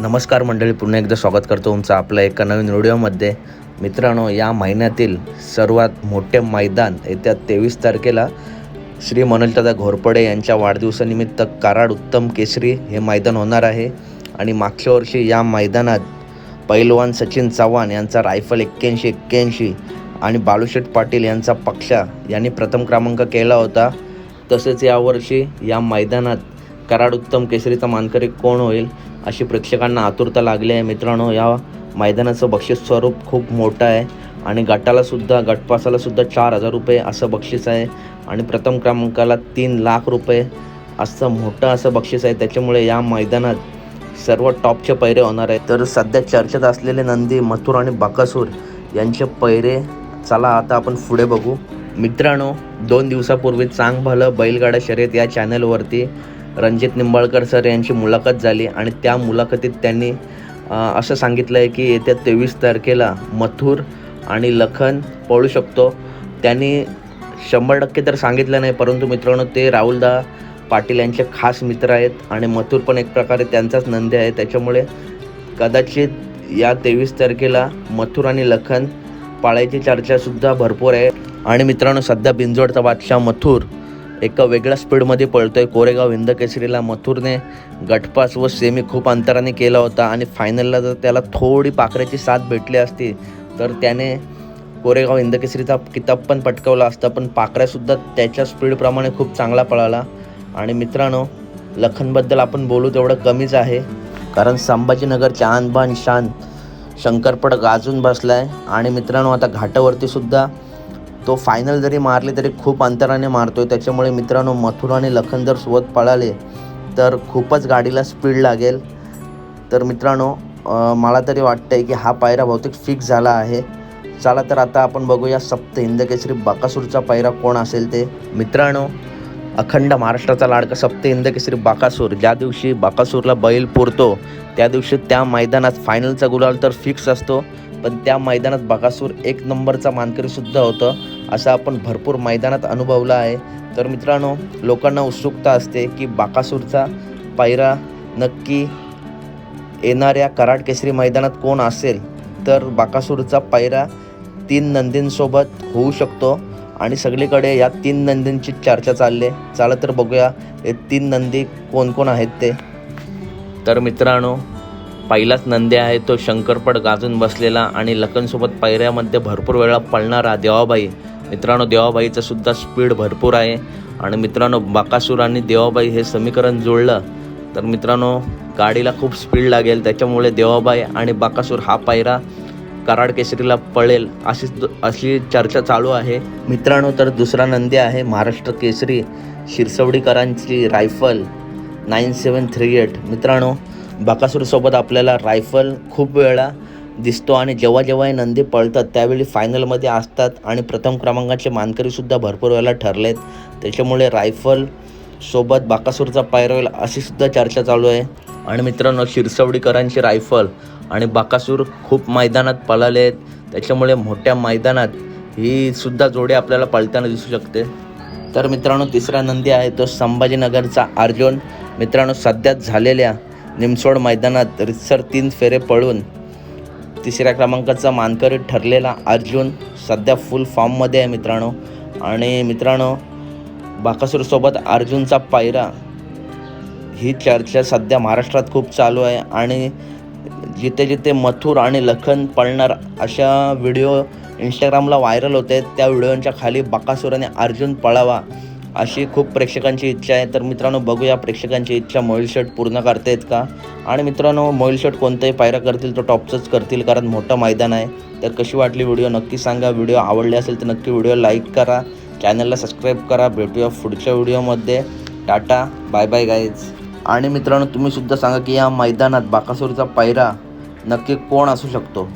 नमस्कार मंडळी पुन्हा एकदा स्वागत करतो तुमचं आपल्या एका नवीन व्हिडिओमध्ये. मित्रांनो या महिन्यातील सर्वात मोठे मैदान येत्या तेवीस तारखेला श्री मनोजदादा घोरपडे यांच्या वाढदिवसानिमित्त कराड उत्तम केसरी हे मैदान होणार आहे. आणि मागच्या वर्षी या मैदानात पैलवान सचिन चव्हाण यांचा रायफल एक्क्याऐंशी एक्क्याऐंशी आणि बाळूशेठ पाटील यांचा पक्षा यांनी प्रथम क्रमांक केला होता. तसेच यावर्षी या मैदानात कराड उत्तम केसरीचा मानकरी कोण होईल? अशी प्रेक्षकांना आतुरता लागली आहे. मित्रांनो या मैदानाचं बक्षीस स्वरूप खूप मोठं आहे. आणि गटालासुद्धा गटपासालासुद्धा चार हजार रुपये असं बक्षीस आहे. आणि प्रथम क्रमांकाला तीन लाख रुपये असं मोठं असं बक्षीस आहे. त्याच्यामुळे या मैदानात सर्व टॉपचे पैरे होणार आहे तर सध्या चर्चेत असलेले नंदी मथुर आणि बाकासूर यांचे पैरे चला आता आपण पुढे बघू. मित्रांनो दोन दिवसापूर्वी चांग भलं बैलगाडा शर्यत या चॅनलवरती रणजित निंबाळकर सर यांची मुलाखत झाली आणि त्या मुलाखतीत त्यांनी असं सांगितलं आहे की येत्या तेवीस तारखेला मथुर आणि लखन पळू शकतो. त्यांनी शंभर टक्के तर सांगितलं नाही परंतु मित्रांनो ते राहुलदा पाटील यांचे खास मित्र आहेत आणि मथुर पण एक प्रकारे त्यांचाच नंदी आहे. त्याच्यामुळे कदाचित या तेवीस तारखेला मथुर आणि लखन पाळायची चर्चासुद्धा भरपूर आहे. आणि मित्रांनो सध्या बिंजोडचा बादशाह मथुर एका वेगळ्या स्पीडमध्ये पळतोय. कोरेगाव हिंद केसरीला मथुरने गटपास व सेमी खूप अंतराने केला होता आणि फायनलला जर त्याला थोडी पाखऱ्याची साथ भेटली असती तर त्याने कोरेगाव हिंद केसरीचा किताब पण पटकवला असता. पण पाखऱ्यासुद्धा त्याच्या स्पीडप्रमाणे खूप चांगला पळाला. आणि मित्रांनो लखनबद्दल आपण बोलू तेवढं कमीच आहे. कारण संभाजीनगरच्या आणबान शान शंकरपड गाजून बसला आहे आणि मित्रांनो आता घाटावरतीसुद्धा तो फायनल जरी मारले तरी खूप अंतराने मारतोय. त्याच्यामुळे मित्रांनो मथुर आणि लखन जर सोबत पळाले तर खूपच गाडीला स्पीड लागेल. तर मित्रांनो मला तरी वाटतं आहे की हा पायरा बहुतेक फिक्स झाला आहे. चला तर आता आपण बघूया सप्त हिंद केसरी बाकासूरचा पायरा कोण असेल ते. मित्रांनो अखंड महाराष्ट्राचा लाडका सप्त हिंद केसरी बाकासूर. ज्या दिवशी बाकासूरला बैल पुरतो त्या दिवशी त्या मैदानात फायनलचा गुलाल तर फिक्स असतो. पण त्या मैदानात बाकासूर एक नंबरचा मानकरीसुद्धा होतं. असं आपण भरपूर मैदानात अनुभवलं आहे. तर मित्रांनो लोकांना उत्सुकता असते की बाकासूरचा पायरा नक्की येणाऱ्या कराड केसरी मैदानात कोण असेल? तर बाकासूरचा पायरा तीन नंदींसोबत होऊ शकतो. आणि सगळीकडे या तीन नंदींची चर्चा चालली. आहे चला तर बघूया हे तीन नंदी कोण कोण आहेत ते. तर मित्रांनो पहिलाच नंदी आहे तो शंकरपड गाजून बसलेला आणि लखनसोबत पायऱ्यामध्ये भरपूर वेळा पळणारा देवाबाई. मित्रांनो देवाबाईचं सुद्धा स्पीड भरपूर आहे. आणि मित्रांनो बाकासूर आणि देवाबाई हे समीकरण जुळलं. तर मित्रांनो गाडीला खूप स्पीड लागेल. त्याच्यामुळे देवाबाई आणि बाकासूर हा पायरा कराड केसरीला पळेल अशी अशी चर्चा चालू आहे. मित्रांनो तर दुसरा नंदी आहे Maharashtra Kesari शिरसवडीकरांची rifle nine seven three eight. मित्रांनो बकासूरसोबत आपल्याला रायफल खूप वेळा दिसतो आणि जेव्हा जेव्हा हे नंदी पळतात त्यावेळी फायनलमध्ये असतात आणि प्रथम क्रमांकाचे मानकरीसुद्धा भरपूर वेळा ठरलेत. त्याच्यामुळे रायफल सोबत बाकासूरचा पायरा होईल अशी सुद्धा चर्चा चालू आहे. आणि मित्रांनो शिरसवडीकरांची रायफल आणि बाकासूर खूप मैदानात पळाले आहेत त्याच्यामुळे मोठ्या मैदानात ही सुद्धा जोडी आपल्याला पळताना दिसू शकते. तर मित्रांनो तिसरा नंदी आहे तो संभाजीनगरचा अर्जुन. मित्रांनो सध्याच झालेल्या निमसोड मैदानात रितसर तीन फेरे पळून तिसऱ्या क्रमांकाचा मानकरी ठरलेला अर्जुन सध्या फुल फॉर्ममध्ये आहे मित्रांनो. आणि मित्रांनो बाकासूरसोबत अर्जुनचा पायरा ही चर्चा सध्या महाराष्ट्रात खूप चालू आहे. आणि जिथे जिथे मथुर आणि लखन पळणार अशा व्हिडिओ इंस्टाग्रामला व्हायरल होते त्या व्हिडिओंच्या खाली बाकासूर आणि अर्जुन पळावा. अशी खूप प्रेक्षकांची इच्छा आहे. तर मित्रांनो बघूया प्रेक्षकांची इच्छा. मोईल शर्ट पूर्ण करतायत का? आणि मित्रांनो मोईल शर्ट कोणताही पायरा करतील तो टॉपचंच करतील कारण मोठं मैदान आहे. तर कशी वाटली व्हिडिओ नक्की सांगा. व्हिडिओ आवडले असेल तर नक्की व्हिडिओ लाईक करा. चॅनलला सबस्क्राईब करा. भेटूया पुढच्या व्हिडिओमध्ये. टाटा. बाय बाय गाईज आणि मित्रांनो तुम्हीसुद्धा सांगा की या मैदानात बाकासूरचा पायरा नक्की कोण असू शकतो?